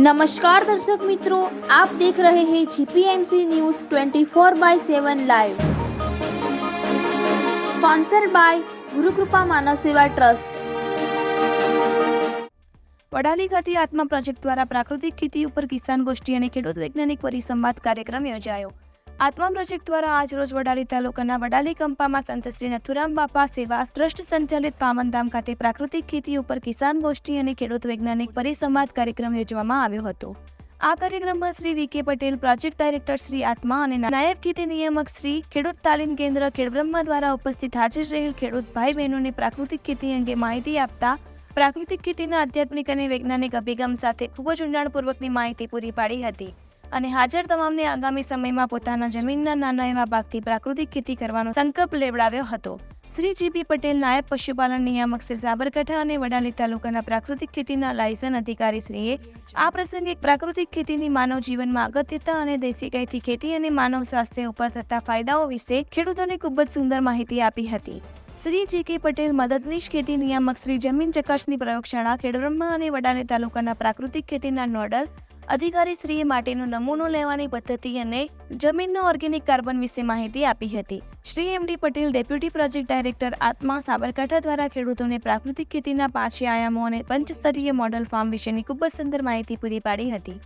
નમસ્કાર દર્શક મિત્રો, આપ દેખ રહે હે GPMC News 24 by seven live. Sponsor by Gurukrupa Manav Seva trust. Vadali ખાતે આત્મા પ્રોજેક્ટ દ્વારા પ્રાકૃતિક ખેતી ઉપર કિસાન ગોષ્ઠી અને ખેડૂત વૈજ્ઞાનિક પરિસંવાદ કાર્યક્રમ યોજાયો. આત્મા પ્રોજેક્ટ દ્વારા આજરોજ વડાલી તાલુકાના વડાલી કંપામાં સંત શ્રી નથુરામ બાપા સેવા ટ્રસ્ટ સંચાલિત પામનધામ ખાતે પ્રાકૃતિક ખેતી ઉપર કિસાન ગોષ્ઠી અને ખેડૂત વૈજ્ઞાનિક પરિસંવાદ કાર્યક્રમ યોજવામાં આવ્યો હતો. આ કાર્યક્રમમાં શ્રી વી કે પટેલ, પ્રોજેક્ટ ડાયરેક્ટર શ્રી આત્મા અને નાયબ ખેતી નિયામક શ્રી ખેડૂત તાલીમ કેન્દ્ર ખેડબ્રહ્મા દ્વારા ઉપસ્થિત હાજર રહેલ ખેડૂત ભાઈ બહેનોને પ્રાકૃતિક ખેતી અંગે માહિતી આપતા પ્રાકૃતિક ખેતીના આધ્યાત્મિક અને વૈજ્ઞાનિક અભિગમ સાથે ખૂબ જ ઊંડાણપૂર્વકની માહિતી પૂરી પાડી હતી. અને હાજર તમામને આગામી સમયમાં પોતાના જમીનના નાના એવા ભાગથી પ્રાકૃતિક ખેતી કરવાનો સંકલ્પ લેવડાવ્યો હતો. શ્રી જીપી પટેલ, નાયબ પશુપાલન નિયામક શ્રી સાબરકાંઠા અને વડાલી તાલુકાના પ્રાકૃતિક ખેતીના લાયસન્સ અધિકારી શ્રીએ આ પ્રસંગે પ્રાકૃતિક ખેતીની માનવ જીવનમાં અગત્યતા અને દેશી ગાયથી ખેતી અને માનવ સ્વાસ્થ્ય ઉપર થતા ફાયદાઓ વિશે ખેડૂતોને ખૂબ જ સુંદર માહિતી આપી હતી. શ્રી જે કે પટેલ, મદદનીશ ખેતી નિયામક શ્રી જમીન ચકાસણી પ્રયોગશાળા, ખેડબ્રહ્મા અને વડાલી તાલુકાના પ્રાકૃતિક ખેતીના નોડલ અધિકારી શ્રીએ માટેનો નમૂનો લેવાની પદ્ધતિ અને જમીનનો ઓર્ગેનિક કાર્બન વિશે માહિતી આપી હતી. Shri MD Patel, deputy project director આત્મા સાબરકાંઠા દ્વારા ખેડૂતોને પ્રાકૃતિક ખેતીના પાછી આયામો અને પંચસ્તરીય મોડલ ફાર્મ વિશેની ખૂબ જ સુંદર માહિતી પૂરી પાડી હતી.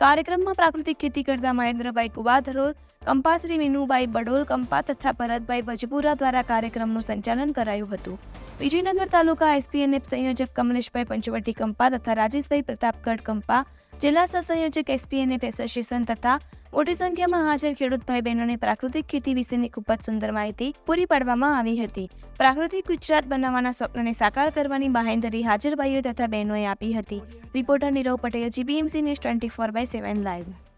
કાર્યક્રમમાં પ્રાકૃતિક ખેતી કરતા મહેન્દ્રભાઈ કુવાધરો કંપાશ્રી વિનુભાઈ બડોલ કંપા તથા ભરતભાઈ ભજપુરા દ્વારા કાર્યક્રમનું સંચાલન કરાયું હતું. વિજયનગર તાલુકા એસપીએનએફ સંયોજક કમલેશભાઈ પંચવટી, કંપા તથા રાજેશભાઈ પ્રતાપગઢ, કંપા જિલ્લા સહસંયોજક અને એસોસિએશન તથા મોટી સંખ્યામાં હાજર ખેડૂત ભાઈ બહેનોને પ્રાકૃતિક ખેતી વિશેની ખૂબ જ સુંદર માહિતી પૂરી પાડવામાં આવી હતી. પ્રાકૃતિક ગુજરાત બનાવવાના સ્વપ્નને સાકાર કરવાની બાહેંધરી હાજર ભાઈઓ તથા બહેનોએ આપી હતી. Reporter Nirav Patel, GBMC News twenty four by seven live.